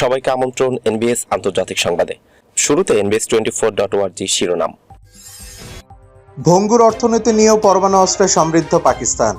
সবাইকে আমন্ত্রণ এনবিএস আন্তর্জাতিক সংবাদে। শুরুতে এনবিএস টোয়েন্টি ফোর ডট ওয়ার্জি শিরোনাম। ভঙ্গুর অর্থনীতি নিয়েও পরমাণু অস্ত্রে সমৃদ্ধ পাকিস্তান।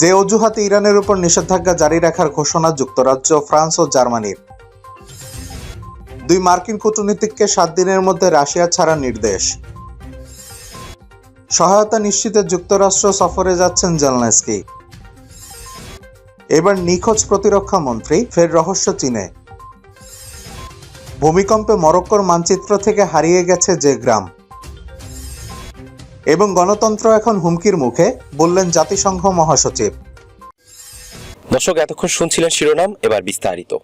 যে অজুহাতে ইরানের উপর নিষেধাজ্ঞা জারি রাখার ঘোষণা যুক্তরাজ্য, ফ্রান্স ও জার্মানির। দুই মার্কিন কূটনীতিককে সাত দিনের মধ্যে রাশিয়া ছাড়ার নির্দেশ। সহায়তা নিশ্চিতে যুক্তরাষ্ট্র সফরে যাচ্ছেন জেলনেস্কি। এবার নিখোঁজ প্রতিরক্ষা মন্ত্রী ফের রহস্য চীনে। ভূমিকম্পে মরক্কোর মানচিত্র থেকে হারিয়ে গেছে যে গ্রাম। এবং গণতন্ত্র এখন হুমকির মুখে বললেন জাতিসংঘ মহাসচিব। দর্শক এতক্ষণ শুনছিলেন শিরোনাম এবার বিস্তারিত।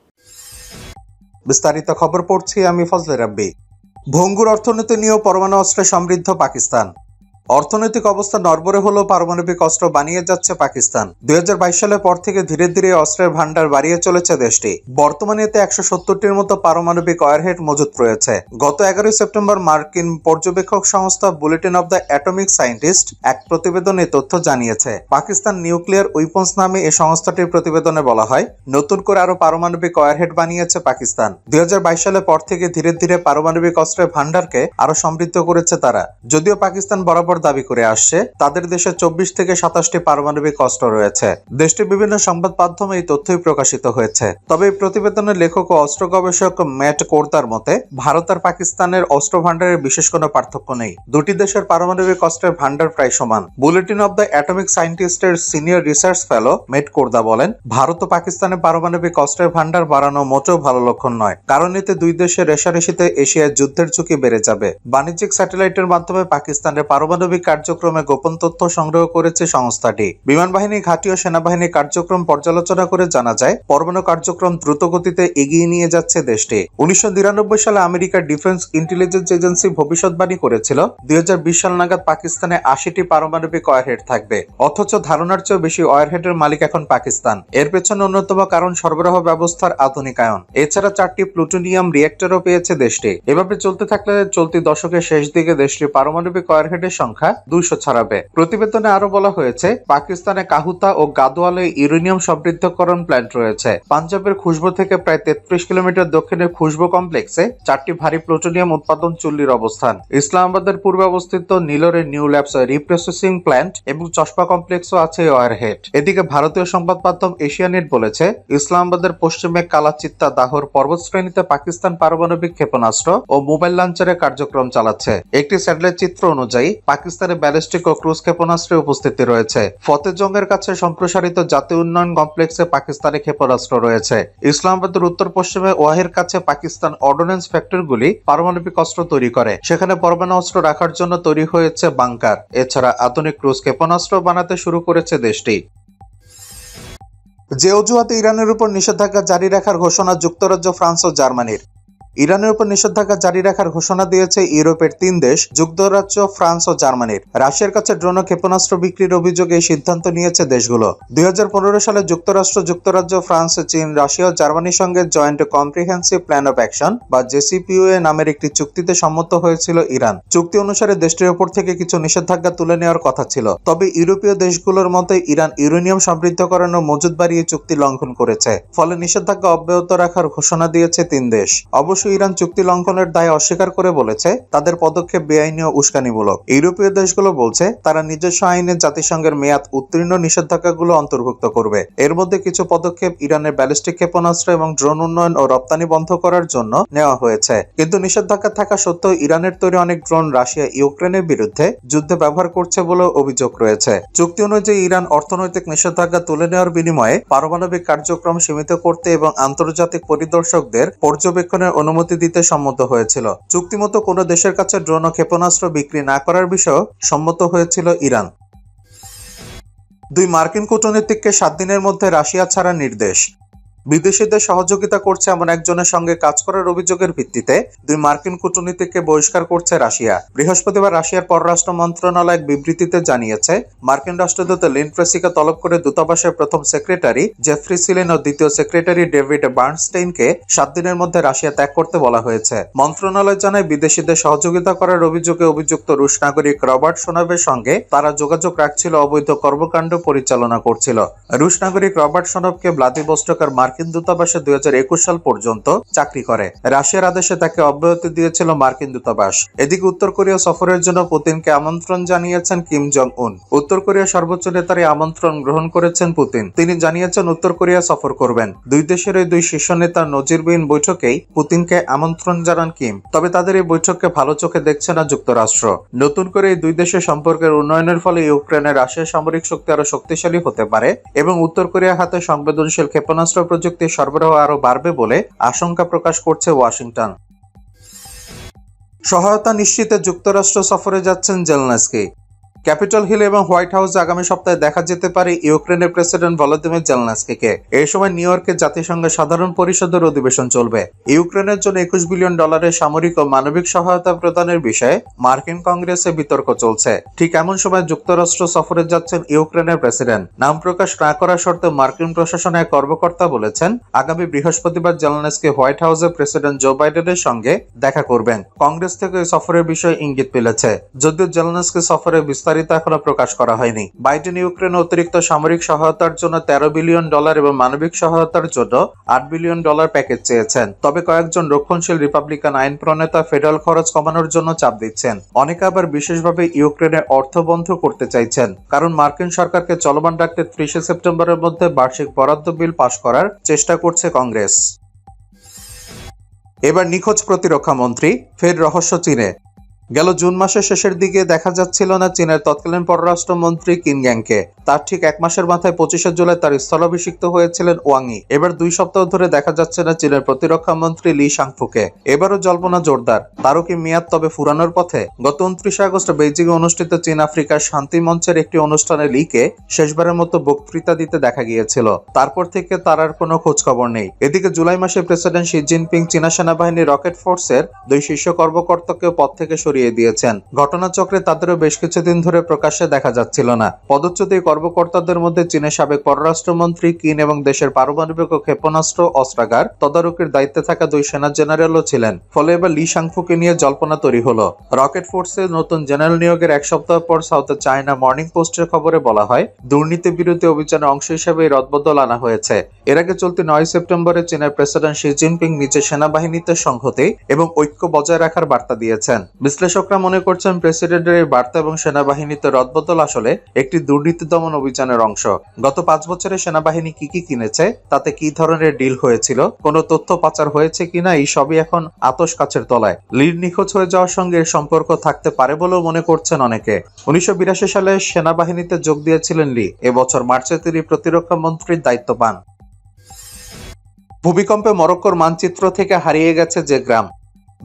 বিস্তারিত খবর পড়ছি আমি ফজলে রাব্বি। ভঙ্গুর অর্থনীতি নিয়েও পরমাণু অস্ত্রে সমৃদ্ধ পাকিস্তান। অর্থনৈতিক অবস্থা নড়বড়ে হলেও পারমাণবিক অস্ত্র বানিয়ে যাচ্ছে পাকিস্তান। দুই হাজার বাইশ সালের পর থেকে ধীরে ধীরে অস্ত্রের ভান্ডার বাড়িয়ে চলেছে দেশটি। বর্তমানে এতে একশো সত্তরটির মতো পারমাণবিক ওয়ারহেড মজুত রয়েছে। গত এগারোই সেপ্টেম্বর মার্কিন পর্যবেক্ষক সংস্থা Bulletin of the Atomic Scientist এক প্রতিবেদনে তথ্য জানিয়েছে। পাকিস্তান নিউক্লিয়ার উইপন্স নামে এই সংস্থাটির প্রতিবেদনে বলা হয়, নতুন করে আরও পারমাণবিক ওয়ারহেড বানিয়েছে পাকিস্তান। দুই হাজার বাইশ সালের পর থেকে ধীরে ধীরে পারমাণবিক অস্ত্রের ভান্ডারকে আরও সমৃদ্ধ করেছে তারা। যদিও পাকিস্তান বরাবর দাবি করে আসছে, তাদের দেশে চব্বিশ থেকে সাতাশটি পারমাণবিক অস্ত্র রয়েছে। দেশটির বিভিন্ন সংবাদ মাধ্যমে এই তথ্যই প্রকাশিত হয়েছে। তবে এই প্রতিবেদনের লেখক ও অস্ত্র গবেষক ম্যাট কোর্তার মতে, ভারত আর পাকিস্তানের অস্ত্র ভান্ডারের বিশেষ কোনো পার্থক্য নেই। দুটি দেশের পারমাণবিক অস্ত্রের ভান্ডার প্রায় সমান। Bulletin of the atomic সায়েন্টিস্টের senior research fellow Matt Korda বলেন, ভারত ও পাকিস্তানের পারমাণবিক অস্ত্রের ভান্ডার বাড়ানো মোটেও ভালো লক্ষণ নয়। কারণ এতে দুই দেশের রেশারেশিতে এশিয়ায় যুদ্ধের ঝুঁকি বেড়ে যাবে। বাণিজ্যিক স্যাটেলাইটের মাধ্যমে পাকিস্তানের পারমাণবিক কার্যক্রমে গোপন তথ্য সংগ্রহ করেছে সংস্থাটি। বিমান বাহিনী ঘাঁটি ও সেনাবাহিনীর কার্যক্রম পর্যালোচনা করে জানা যায়, পরমাণু কার্যক্রম দ্রুত গতিতে এগিয়ে নিয়ে যাচ্ছে দেশটি। উনিশশো সালে আমেরিকার ডিফেন্স ইন্টেলিজেন্স এজেন্সি ভবিষ্যৎবাণী করেছিল, দুই সাল নাগাদ পাকিস্তানে আশিটি পারমাণবিক ওয়ারহেড থাকবে। অথচ ধারণার চেয়ে বেশি ওয়ারহেডের মালিক এখন পাকিস্তান। এর পেছনে অন্যতম কারণ সরবরাহ ব্যবস্থার আধুনিকায়ন। এছাড়া চারটি প্লুটোনিয়াম রিয়েক্টরও পেয়েছে দেশটি। এভাবে চলতে থাকলে চলতি দশকের শেষ দিকে দেশটির পারমাণবিক ওয়ারহেডের সংখ্যা দুইশো ছাড়াবে। প্রতিবেদনে আরও বলা হয়েছে, পাকিস্তানে কাহুতা ও গাদোয়ালে ইউরেনিয়াম সমৃদ্ধকরণ প্ল্যান্ট রয়েছে। পাঞ্জাবের খুশবো থেকে প্রায় তেত্রিশ কিলোমিটার দক্ষিণের খুশবো কমপ্লেক্সে চারটি ভারী প্লুটোনিয়াম উৎপাদন চুল্লির অবস্থান। ইসলামাবাদের পূর্বে অবস্থিত নীলরের নিউ ল্যাবস রিপ্রসেসিং প্ল্যান্ট এবং চশমা কমপ্লেক্সও আছে ওয়ারহেড। এদিকে ভারতীয় সংবাদ মাধ্যম এশিয়ানেট বলেছে, ইসলামাবাদের পশ্চিমে কালাচিত্তা দাহর পর্বতশ্রেণীতে পাকিস্তান পারমাণবিক ক্ষেপণাস্ত্র ও মোবাইল লঞ্চারের কার্যক্রম চালাচ্ছে। একটি স্যাটেলাইট চিত্র অনুযায়ী পাকিস্তানের ব্যালিস্টিক ও ক্রুজ ক্ষেপণাস্ত্রের উপস্থিতি রয়েছে। ফতেজঙ্গের কাছে সম্প্রসারিত জাতীয় উন্নয়ন কমপ্লেক্সে পাকিস্তানি ক্ষেপণাস্ত্র রয়েছে। ইসলামাবাদের উত্তর পশ্চিমে ওয়াহের কাছে পাকিস্তান অর্ডন্যান্স ফ্যাক্টরিগুলি পারমাণবিক অস্ত্র তৈরি করে। সেখানে পরমাণু অস্ত্র রাখার জন্য তৈরি হয়েছে বাংকার। এছাড়া আধুনিক ক্রুজ ক্ষেপণাস্ত্র বানাতে শুরু করেছে দেশটি। যে অজুহাতে ইরানের উপর নিষেধাজ্ঞা জারি রাখার ঘোষণা যুক্তরাজ্য, ফ্রান্স ও জার্মানির। ইরানের উপর নিষেধাজ্ঞা জারি রাখার ঘোষণা দিয়েছে ইউরোপের তিন দেশ, যুক্তরাজ্য, ফ্রান্স ও জার্মানির। রাশিয়ার কাছে ড্রোন ক্ষেপণাস্ত্র বিক্রির অভিযোগে এই সিদ্ধান্ত নিয়েছে দেশগুলো। দুই সালে যুক্তরাষ্ট্র, যুক্তরাজ্য, ফ্রান্স, চীন, রাশিয়া ও জার্মানির সঙ্গে Joint Comprehensive Plan of Action বা জেসিপিওএ নামের একটি চুক্তিতে সম্মত হয়েছিল ইরান। চুক্তি অনুসারে দেশটির ওপর থেকে কিছু নিষেধাজ্ঞা তুলে নেওয়ার কথা ছিল। তবে ইউরোপীয় দেশগুলোর মতে, ইরান ইউরেনিয়াম সমৃদ্ধকরণ ও মজুদ বাড়িয়ে চুক্তি লঙ্ঘন করেছে। ফলে নিষেধাজ্ঞা অব্যাহত রাখার ঘোষণা দিয়েছে তিন দেশ। অবশ্য ইরান চুক্তি লঙ্ঘনের দায় অস্বীকার করে বলেছে, তাদের পদক্ষেপ বেআইনি ও উস্কানিমূলক। ইউরোপীয় দেশগুলো বলছে, তারা নিজস্ব আইনে জাতিসংঘের মেয়াদ উত্তীর্ণ নিষেধাজ্ঞাগুলো অন্তর্ভুক্ত করবে। এর মধ্যে কিছু পদক্ষেপ ইরানের ব্যালিস্টিক ক্ষেপণাস্ত্র এবং ড্রোন উন্নয়ন ও রপ্তানি বন্ধ করার জন্য নেওয়া হয়েছে। কিন্তু নিষেধাজ্ঞা থাকা সত্ত্বেও ইরানের তৈরি অনেক ড্রোন রাশিয়া ইউক্রেনের বিরুদ্ধে যুদ্ধে ব্যবহার করছে বলেও অভিযোগ রয়েছে। চুক্তি অনুযায়ী ইরান অর্থনৈতিক নিষেধাজ্ঞা তুলে নেওয়ার বিনিময়ে পারমাণবিক কার্যক্রম সীমিত করতে এবং আন্তর্জাতিক পরিদর্শকদের পর্যবেক্ষণের অনুমতি দিতে সম্মত হয়েছিল। চুক্তিমতো কোনো দেশের কাছে ড্রোন ও ক্ষেপণাস্ত্র বিক্রি না করার বিষয়ে সম্মত হয়েছিল ইরান। দুই মার্কিন কূটনীতিককে সাত দিনের মধ্যে রাশিয়া ছাড়ার নির্দেশ। বিদেশিদের সহযোগিতা করছে এমন একজনের সঙ্গে কাজ করার অভিযোগের ভিত্তিতে দুই মার্কিন কূটনীতিককে বহিষ্কার করছে রাশিয়া। বৃহস্পতিবার রাশিয়ার পররাষ্ট্র মন্ত্রণালয় এক বিবৃতিতে জানিয়েছে, মার্কিন রাষ্ট্রদূত লিন তলব করে দূতাবাসের প্রথম সেক্রেটারি জেফ্রি সিলেন ও দ্বিতীয় সেক্রেটারি ডেভিড বার্নস্টেইনকে সাত দিনের মধ্যে রাশিয়া ত্যাগ করতে বলা হয়েছে। মন্ত্রণালয় জানায়, বিদেশিদের সহযোগিতা করার অভিযোগে অভিযুক্ত রুশ নাগরিক রবার্ট সোনাবের সঙ্গে তারা যোগাযোগ রাখছিল, অবৈধ কর্মকাণ্ড পরিচালনা করছিল। রুশ নাগরিক রবার্ট সোনবকে ভ্লাদিভস্টকের মার্কিন মার্কিন দূতাবাসে দুই হাজার একুশ সাল পর্যন্ত চাকরি করে। রাশিয়ার আদেশে তাকে অব্যাহতি দিয়েছিল মার্কিন দূতাবাস। এদিকে উত্তর কোরিয়া সফরের জন্য পুতিনকে আমন্ত্রণ জানিয়েছেন কিম জং উন উত্তর কোরিয়া সর্বোচ্চ নেতার আমন্ত্রণ গ্রহণ করেছেন পুতিন। তিনি জানিয়েছেন উত্তর কোরিয়া সফর করবেন। দুই দেশের এই দুই শীর্ষ নেতার নজিরবিহীন বৈঠকেই পুতিনকে আমন্ত্রণ জানান কিম। তবে তাদের এই বৈঠককে ভালো চোখে দেখছে না যুক্তরাষ্ট্র। নতুন করে এই দুই দেশের সম্পর্কের উন্নয়নের ফলে ইউক্রেনের রাশিয়ার সামরিক শক্তি আরও শক্তিশালী হতে পারে এবং উত্তর কোরিয়ার হাতে সংবেদনশীল ক্ষেপণাস্ত্র প্রযুক্তি সরবরাহ আরও বাড়বে বলে আশঙ্কা প্রকাশ করছে ওয়াশিংটন। সহায়তা নিশ্চিতে যুক্তরাষ্ট্র সফরে যাচ্ছেন জেলনাসকি। ক্যাপিটাল হিল এবং হোয়াইট হাউসে আগামী সপ্তাহে দেখা যেতে পারে ইউক্রেনের প্রেসিডেন্ট ভলোদিমির জেলনাস্কিকে। এই সময় নিউ ইয়র্কে জাতিসংঘের সাধারণ পরিষদের অধিবেশন চলবে। ইউক্রেনের জন্য একুশ বিলিয়ন ডলারের সামরিক ও মানবিক সহায়তা প্রদানের বিষয়ে মার্কিন কংগ্রেসে বিতর্ক চলছে। ঠিক এমন সময় যুক্তরাষ্ট্র সফরে যাচ্ছেন ইউক্রেনের প্রেসিডেন্ট। নাম প্রকাশ না করার শর্তে মার্কিন প্রশাসনের কর্মকর্তা বলেছেন, আগামী বৃহস্পতিবার জেলনাস্কি হোয়াইট হাউসে প্রেসিডেন্ট জো বাইডেনের সঙ্গে দেখা করবেন। কংগ্রেস থেকে সফরের বিষয়ে ইঙ্গিত মিলেছে। যদিও জেলনাস্কি সফরে বিস্তারিত এখনও প্রকাশ করা হয়নি। বাইডেন ইউক্রেন অতিরিক্ত সামরিক সহায়তার জন্য তেরো বিলিয়ন ডলার এবং মানবিক সহায়তার জন্য আট বিলিয়ন ডলার প্যাকেজ চেয়েছেন। তবে কয়েকজন রক্ষণশীল রিপাবলিকান আইন প্রণেতা ফেডারেল খরচ কমানোর জন্য চাপ দিচ্ছেন। অনেকে আবার বিশেষভাবে ইউক্রেনে অর্থ বন্ধ করতে চাইছেন। কারণ মার্কিন সরকারকে চলমান রাখতে ত্রিশে সেপ্টেম্বরের মধ্যে বার্ষিক বরাদ্দ বিল পাশ করার চেষ্টা করছে কংগ্রেস। এবার নিখোঁজ প্রতিরক্ষা মন্ত্রী, ফের রহস্য চীনে। গেল জুন মাসের শেষের দিকে দেখা যাচ্ছিল না চীনের তৎকালীন পররাষ্ট্রমন্ত্রী কিন গ্যাংকে। তার ঠিক এক মাসের মাথায় পঁচিশে জুলাই তার স্থলাভিষিক্ত হয়েছিলেন ওয়াংই। এবার দুই সপ্তাহ ধরে দেখা যাচ্ছে না চীনের প্রতিরক্ষা মন্ত্রী লি সাংফুকে। এবারও জল্পনা জোরদার। তারও কি মেয়াদ তবে ফুরানোর পথে। গত উনত্রিশে আগস্ট বেইজিং অনুষ্ঠিত চীন আফ্রিকার শান্তি মঞ্চের একটি অনুষ্ঠানে লিকে শেষবারের মতো বক্তৃতা দিতে দেখা গিয়েছিল। তারপর থেকে তার আর কোনো খোঁজ খবর নেই। এদিকে জুলাই মাসে প্রেসিডেন্ট শি জিনপিং চীনা সেনাবাহিনী রকেট ফোর্সের দুই শীর্ষ কর্মকর্তাকে পদ থেকে সরিয়ে দিয়েছেন। ঘটনাচক্রে তাদেরও বেশ কিছুদিন ধরে প্রকাশ্যে দেখা যাচ্ছিল না। পদচ্যুত কর্মকর্তাদের মধ্যে চীনের সাবেক পররাষ্ট্রমন্ত্রী কিন এবং দেশের পারমাণবিক ক্ষেপণাস্ত্র অস্ত্রাগার তদারকির দায়িত্বে থাকা দুই সেনা জেনারেলও ছিলেন। ফলে এবার লি সাংফুকে নিয়ে জল্পনা তৈরি হলো। রকেট ফোর্সের নতুন জেনারেল নিয়োগের এক সপ্তাহ পর সাউথ চায়না মর্নিং পোস্টের খবরে বলা হয়, দুর্নীতি বিরোধী অভিযানের অংশ হিসেবে এই রদবদল আনা হয়েছে। এর আগে চলতি নয় সেপ্টেম্বরে চীনের প্রেসিডেন্ট শি জিনপিং নিজের সেনাবাহিনীতে সংহতি এবং ঐক্য বজায় রাখার বার্তা দিয়েছেন। বিশ্লেষকরা মনে করছেন প্রেসিডেন্টের এই বার্তা এবং সেনাবাহিনীতে রদবদল আসলে একটি দুর্নীতি দমন অভিযানের অংশ। গত পাঁচ বছরে সেনাবাহিনী কি কি কিনেছে, তাতে কি ধরনের ডিল হয়েছিল, কোনো তথ্য পাচার হয়েছে কিনা, এই সবই এখন আতস কাছের তলায়। লিড নিখোঁজ হয়ে যাওয়ার সঙ্গে সম্পর্ক থাকতে পারে বলেও মনে করছেন অনেকে। উনিশশো বিরাশি সালে সেনাবাহিনীতে যোগ দিয়েছিলেন লি। এবছর মার্চে তিনি প্রতিরক্ষা মন্ত্রীর দায়িত্ব পান। ভূমিকম্পে মরক্কোর মানচিত্র থেকে হারিয়ে গেছে যে গ্রাম।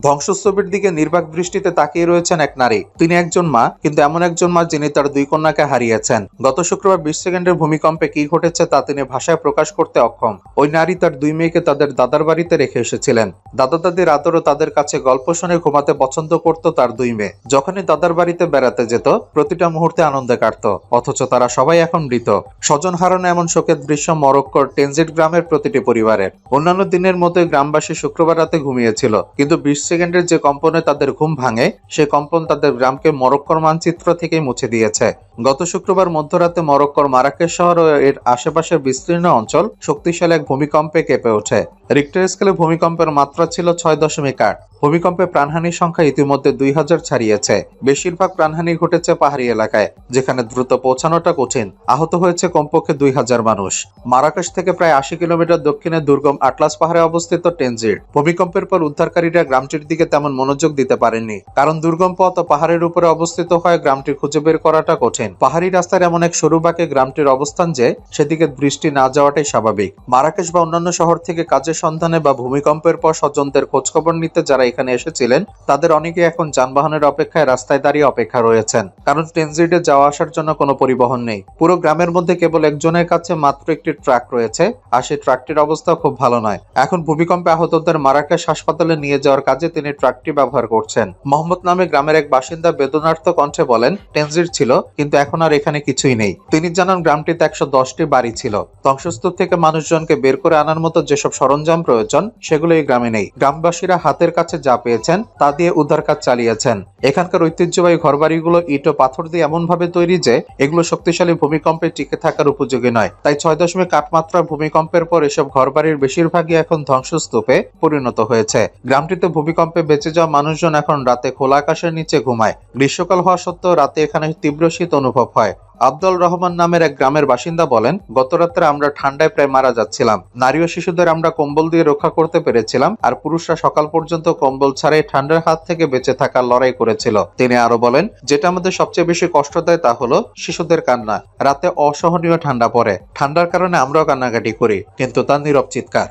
ধ্বংসস্তূপের দিকে নির্বাক দৃষ্টিতে তাকিয়ে রয়েছেন এক নারী। তিনি একজন মা, কিন্তু এমন একজন মা যিনি তার দুই কন্যাকে হারিয়েছেন। গত শুক্রবার বিশ সেকেন্ডের ভূমিকম্পে কি ঘটেছে তা তিনি ভাষায় প্রকাশ করতে অক্ষম। ওই নারী তার দুই মেয়েকে তাদের দাদার বাড়িতে রেখে এসেছিলেন। দাদা দাদির আদরও তাদের কাছে গল্প শুনে ঘুমাতে পছন্দ করত তার দুই মেয়ে। যখনই দাদার বাড়িতে বেড়াতে যেত, প্রতিটা মুহূর্তে আনন্দে কাটত। অথচ তারা সবাই এখন মৃত। স্বজন হারানো এমন শোকের দৃশ্য মরক্কোর টেনজিট গ্রামের প্রতিটি পরিবারের। অন্যান্য দিনের মতোই গ্রামবাসী শুক্রবার রাতে ঘুমিয়েছিল, কিন্তু বিশ সেকেন্ডের যে কম্পনে তাদের ঘুম ভাঙে। সে কম্পন তাদের গ্রামকে মরক্কোর মানচিত্র থেকেই মুছে দিয়েছে। গত শুক্রবার মধ্যরাতে মরক্কোর মারাকেশ শহর ও এর আশেপাশের বিস্তীর্ণ অঞ্চল শক্তিশালী এক ভূমিকম্পে কেঁপে ওঠে। রিক্টার স্কেলে ভূমিকম্পের মাত্রা ছিল ছয় দশমিক আট। ভূমিকম্পে প্রাণহানির সংখ্যা ইতিমধ্যে দুই হাজার ছাড়িয়েছে। বেশিরভাগ প্রাণহানি ঘটেছে পাহাড়ি এলাকায়, যেখানে দ্রুত পৌঁছানোটা কঠিন। আহত হয়েছে কমপক্ষে দুই হাজার মানুষ। মারাকাশ থেকে প্রায় আশি কিলোমিটার দক্ষিণে দুর্গম আটলাস পাহাড়ে অবস্থিত টেনজির। ভূমিকম্পের পর উদ্ধারকারীরা গ্রামটির দিকে তেমন মনোযোগ দিতে পারেননি। কারণ দুর্গম পথ ও পাহাড়ের উপরে অবস্থিত হয় গ্রামটি খুঁজে বের করাটা কঠিন। পাহাড়ি রাস্তার এমন এক সরু বাঁকে গ্রামটির অবস্থান যে সেদিকে দৃষ্টি না যাওয়াটাই স্বাভাবিক। মারাকেশ বা অন্যান্য শহর থেকে কাজের সন্ধানে বা ভূমিকম্পের পর স্বজনদের খোঁজখবর নিতে যারা এখানে এসেছিলেন, তাদের অনেকে এখন যানবাহনের অপেক্ষায় রাস্তায় দাঁড়িয়ে অপেক্ষা রয়েছেন। কারণ টেনজিডে যাওয়া আসার জন্য কোনো পরিবহন নেই। পুরো গ্রামের মধ্যে কেবল একজনের কাছে মাত্র একটি ট্রাক রয়েছে, আর সেই ট্রাকটির অবস্থা খুব ভালো নয়। এখন ভূমিকম্পে আহতদের মারাকেশ হাসপাতালে নিয়ে যাওয়ার কাজে তিনি ট্রাকটি ব্যবহার করছেন। মোহাম্মদ নামে গ্রামের এক বাসিন্দা বেদনার্থ কণ্ঠে বলেন, ট্রেনজিট ছিল, কিন্তু এখন আর এখানে কিছুই নেই। তিনি জানান, গ্রামটিতে একশো দশটি বাড়ি ছিল। ধ্বংসস্তূপ থেকে মানুষজনকে বের করে আনার মতো যেসব সরঞ্জাম প্রয়োজন, সেগুলো এই গ্রামে নেই। গ্রামবাসীরা হাতের কাছে যা পেয়েছেন, তা দিয়ে উদ্ধার কাজ চালিয়েছেন। এখানকার ঐতিহ্যবাহী ঘরবাড়িগুলো ইট ও পাথর দিয়ে এমন ভাবে তৈরি যে, এগুলো শক্তিশালী ভূমিকম্পে টিকে থাকার উপযোগী নয়। তাই ছয় দশমিক আট মাত্রা ভূমিকম্পের পর এসব ঘরবাড়ির বেশিরভাগই এখন ধ্বংসস্তূপে পরিণত হয়েছে। গ্রামটিতে ভূমিকম্পে বেঁচে যাওয়া মানুষজন এখন রাতে খোলা আকাশের নিচে ঘুমায়। গ্রীষ্মকাল হওয়া সত্ত্বেও রাতে এখানে তীব্র শীত অনুভব হয়। আব্দুল রহমান নামের এক গ্রামের বাসিন্দা বলেন গত রাত্রে আমরা ঠান্ডায় প্রায় মারা যাচ্ছিলাম। নারী ও শিশুদের আমরা কম্বল দিয়ে রক্ষা করতে পেরেছিলাম আর পুরুষরা সকাল পর্যন্ত কম্বল ছাড়াই ঠান্ডার হাত থেকে বেঁচে থাকার লড়াই করেছিল। তিনি আরও বলেন, যেটা আমাদের সবচেয়ে বেশি কষ্ট দেয় তা হলো শিশুদের কান্না। রাতে অসহনীয় ঠান্ডা পড়ে। ঠান্ডার কারণে আমরাও কান্নাকাটি করি, কিন্তু তা নীরব চিৎকার।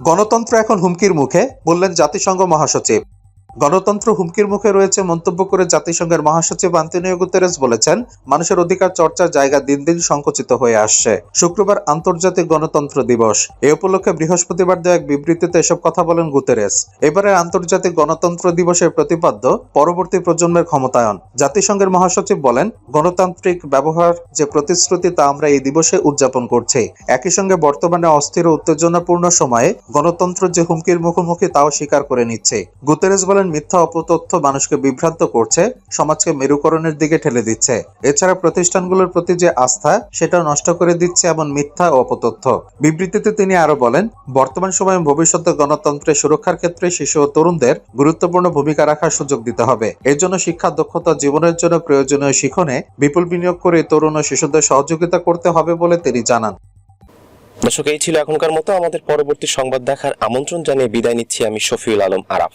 গণতন্ত্র এখন হুমকির মুখে, বললেন জাতিসংঘ মহাসচিব। গণতন্ত্র হুমকির মুখে রয়েছে মন্তব্য করে জাতিসংঘের মহাসচিব আন্তনিও গুতেরেস বলেছেন, মানুষের অধিকার চর্চার জায়গা দিন দিন সংকুচিত হয়ে আসছে। শুক্রবার আন্তর্জাতিক গণতন্ত্র দিবস। এ উপলক্ষে বৃহস্পতিবার দেওয়া এক বিবৃতিতে এসব কথা বলেন গুতেরেস। এবারের আন্তর্জাতিক গণতন্ত্র দিবসের প্রতিপাদ্য, পরবর্তী প্রজন্মের ক্ষমতায়ন। জাতিসংঘের মহাসচিব বলেন, গণতান্ত্রিক ব্যবহার যে প্রতিশ্রুতি তা আমরা এই দিবসে উদযাপন করছি। একই সঙ্গে বর্তমানে অস্থির ও উত্তেজনাপূর্ণ সময়ে গণতন্ত্র যে হুমকির মুখোমুখি তাও স্বীকার করে নিচ্ছে। গুতেরেস বলেন মিথ্যা অপতথ্য মানুষকে বিভ্রান্ত করছে, সমাজকে মেরুকরণের দিকে ঠেলে দিচ্ছে। এছাড়া প্রতিষ্ঠানগুলোর প্রতি যে আস্থা, সেটাও নষ্ট করে দিচ্ছে এমন মিথ্যা ও অপতথ্য। বিবৃতিতে তিনি আরও বলেন, বর্তমান সময়ে ভবিষ্যতে গণতন্ত্রের সুরক্ষার ক্ষেত্রে শিশু ও তরুণদের গুরুত্বপূর্ণ ভূমিকা রাখার সুযোগ দিতে হবে। এর জন্য শিক্ষা দক্ষতা জীবনের জন্য প্রয়োজনীয় শিখনে বিপুল বিনিয়োগ করে তরুণ ও শিশুদের সহযোগিতা করতে হবে বলে তিনি জানান। দর্শক, এই ছিল এখনকার মতো। আমাদের পরবর্তী সংবাদ দেখার আমন্ত্রণ জানিয়ে বিদায় নিচ্ছি আমি শফিউল আলম আরাফ।